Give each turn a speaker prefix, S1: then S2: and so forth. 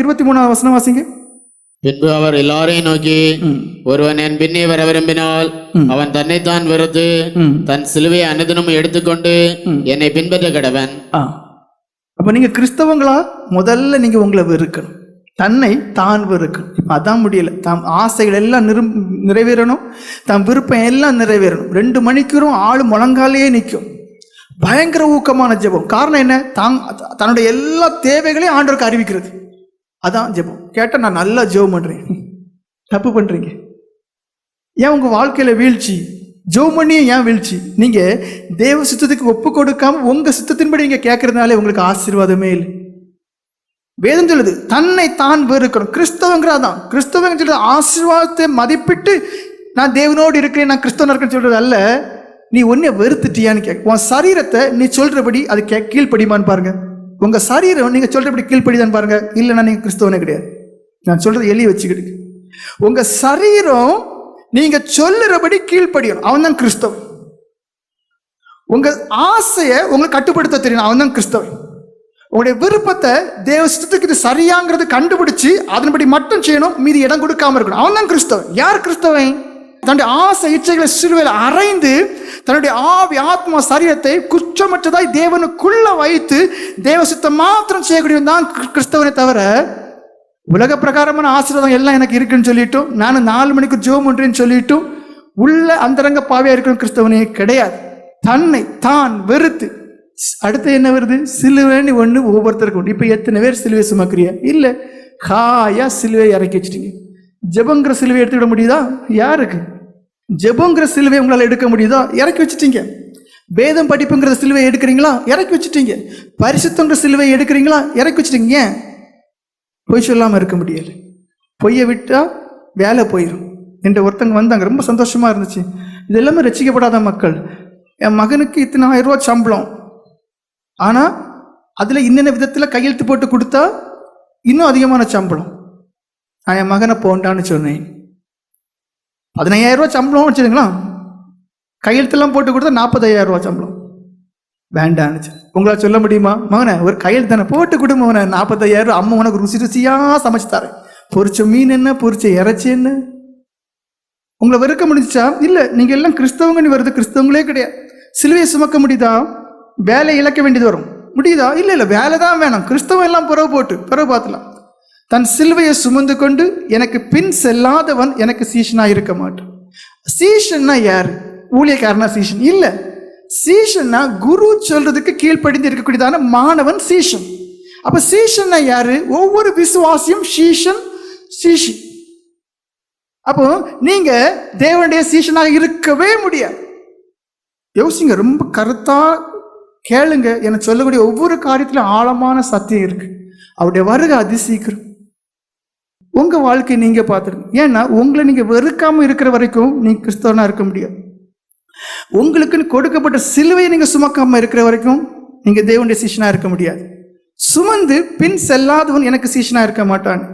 S1: இருபத்தி மூணாவது
S2: அவர் நோக்கி ஒருவன் என் பின்னே வர விரும்பினால் அவன் தன் சிலுவையை எடுத்துக்கொண்டு என்னை
S1: கிறிஸ்தவங்களா முதல்ல நீங்க உங்களை வெறுக்கணும் தன்னை தான் வெறுக்கணும் அதான் முடியல தம் ஆசைகள் எல்லாம் நிறைவேறணும் தம் விருப்பம் எல்லாம் நிறைவேறணும் ரெண்டு மணிக்கூறும் ஆள் முழங்காலேயே நிற்கும் பயங்கர ஊக்கமான ஜெபம் காரணம் என்ன தாங் தன்னுடைய எல்லா தேவைகளையும் ஆண்டவருக்கு அறிவிக்கிறது அதான் ஜெபம் கேட்டால் நான் நல்லா ஜெபம் பண்ணுறேன் தப்பு பண்ணுறீங்க ஏன் உங்கள் வாழ்க்கையில் வீழ்ச்சி ஜெபம் பண்ணியும் ஏன் வீழ்ச்சி நீங்கள் தேவ சித்தத்துக்கு ஒப்பு கொடுக்காம உங்கள் சித்தத்தின்படி நீங்கள் கேட்கறதுனாலே உங்களுக்கு ஆசீர்வாதமே இல்லை வேதம் சொல்லுது தன்னை தான் வெறுக்கணும் கிறிஸ்தவங்கிறா தான் கிறிஸ்தவங்க சொல்லுது ஆசீர்வாதத்தை மதிப்பிட்டு நான் தேவனோடு இருக்கிறேன் நான் கிறிஸ்தவன் இருக்கேன்னு சொல்கிறது அல்ல நீ ஒன்னே வெறுத்துட்டியான்னு கேட்க உன் சரீரத்தை நீ சொல்கிறபடி அது கே கீழ்ப்படிமான்னு பாருங்க உங்கள் சரீரம் நீங்கள் சொல்றபடி கீழ்படிதான்னு பாருங்க இல்லைன்னா நீங்கள் கிறிஸ்தவனே கிடையாது நான் சொல்றது எளிய வச்சுக்கிட்டு உங்கள் சரீரம் நீங்கள் சொல்லுறபடி கீழ்ப்படியும் அவன் தான் கிறிஸ்தவ உங்கள் ஆசையை உங்களை கட்டுப்படுத்த தெரியும் அவன் தான் கிறிஸ்தவன் உங்களுடைய விருப்பத்தை தேவஸ்தத்துக்கு இது சரியாங்கிறது கண்டுபிடிச்சு அதன்படி மட்டும் செய்யணும் மீதி இடம் கொடுக்காம இருக்கணும் அவன் தான் கிறிஸ்தவன் யார் கிறிஸ்தவன் தன்னுடைய ஆசை இச்சைகளை சிறுவையில் அரைந்து தன்னுடைய ஆவி ஆத்மா சரீரத்தை குற்றமற்றதாய் தேவனுக்குள்ள வைத்து தேவ சுத்தம் மாத்திரம் செய்யக்கூடியவன் தான் கிறிஸ்தவனை தவிர உலக பிரகாரமான ஆசீர்வாதம் எல்லாம் எனக்கு இருக்குன்னு சொல்லிட்டும் நானும் நாலு மணிக்கு ஜோம் ஒன்றுன்னு சொல்லிட்டும் உள்ள அந்தரங்க பாவியா இருக்கணும் கிறிஸ்தவனே கிடையாது தன்னை தான் வெறுத்து அடுத்து என்ன வருது சிலுவைன்னு ஒன்று ஒவ்வொருத்தருக்கும் உண்டு இப்போ எத்தனை பேர் சிலுவை சுமக்குறியா இல்லை காயா சிலுவை இறக்கி வச்சுட்டீங்க ஜபங்கிற சிலுவை எடுத்துக்கிட முடியுதா யாருக்கு ஜெபங்கிற சிலுவை உங்களால் எடுக்க முடியுதோ இறக்கி வச்சுட்டீங்க வேதம் படிப்புங்கிற சிலுவை எடுக்கிறீங்களா இறக்கி வச்சுட்டீங்க பரிசுத்தங்கிற சிலுவை எடுக்கிறீங்களா இறக்கி வச்சுட்டீங்க ஏன் பொய் சொல்லாமல் இருக்க முடியாது பொய்யை விட்டால் வேலை போயிடும் என்ற ஒருத்தங்க வந்தாங்க ரொம்ப சந்தோஷமாக இருந்துச்சு இது எல்லாமே ரசிக்கப்படாத மக்கள் என் மகனுக்கு இத்தனை ஆயிரம் ரூபா சம்பளம் ஆனால் அதில் இன்னென்ன விதத்தில் கையெழுத்து போட்டு கொடுத்தா இன்னும் அதிகமான சம்பளம் நான் என் மகனை போண்டான்னு சொன்னேன் பதினையாயிரம் ரூபா சம்பளம் வச்சுருங்களா கையெழுத்தெல்லாம் போட்டு கொடுத்தா நாற்பதாயிரம் ரூபா சம்பளம் வேண்டான்னுச்சு உங்களால் சொல்ல முடியுமா மகனே ஒரு கையெழுத்தனை தானே போட்டு கொடு மகனே நாற்பத்தையாயிரம் அம்மா உனக்கு ருசி ருசியாக சமைச்சு தரேன் மீன் என்ன பொரிச்ச இறைச்சி என்ன உங்களை வெறுக்க முடிஞ்சா இல்லை நீங்கள் எல்லாம் கிறிஸ்தவங்கன்னு வருது கிறிஸ்தவங்களே கிடையாது சிலுவையை சுமக்க முடியுதா வேலை இழக்க வேண்டியது வரும் முடியுதா இல்லை இல்லை வேலை தான் வேணும் கிறிஸ்தவம் எல்லாம் பிறகு போட்டு பிறகு பார்த்துலாம் தன் சிலுவையை சுமந்து கொண்டு எனக்கு பின் செல்லாதவன் எனக்கு சீஷனா இருக்க மாட்டான் சீஷன்னா யார் ஊழியக்காரனா சீஷன் இல்லை சீஷன்னா குரு சொல்றதுக்கு கீழ்ப்படிந்து இருக்கக்கூடியதான மாணவன் சீஷன் அப்ப சீஷன்னா யாரு ஒவ்வொரு விசுவாசியும் சீஷன் சீஷி அப்போ நீங்க தேவனுடைய சீஷனாக இருக்கவே முடியாது யோசிங்க ரொம்ப கருத்தா கேளுங்க என சொல்லக்கூடிய ஒவ்வொரு காரியத்திலும் ஆழமான சத்தியம் இருக்கு அவருடைய வருகை அதிசீக்கிரம் உங்கள் வாழ்க்கையை நீங்கள் பார்த்துருங்க ஏன்னா உங்களை நீங்கள் வெறுக்காமல் இருக்கிற வரைக்கும் நீங்கள் கிறிஸ்தவனாக இருக்க முடியாது உங்களுக்குன்னு கொடுக்கப்பட்ட சிலுவையை நீங்கள் சுமக்காமல் இருக்கிற வரைக்கும் நீங்கள் தேவனுடைய சீஷனாக இருக்க முடியாது சுமந்து பின் செல்லாதவன் எனக்கு சீஷனாக இருக்க மாட்டான்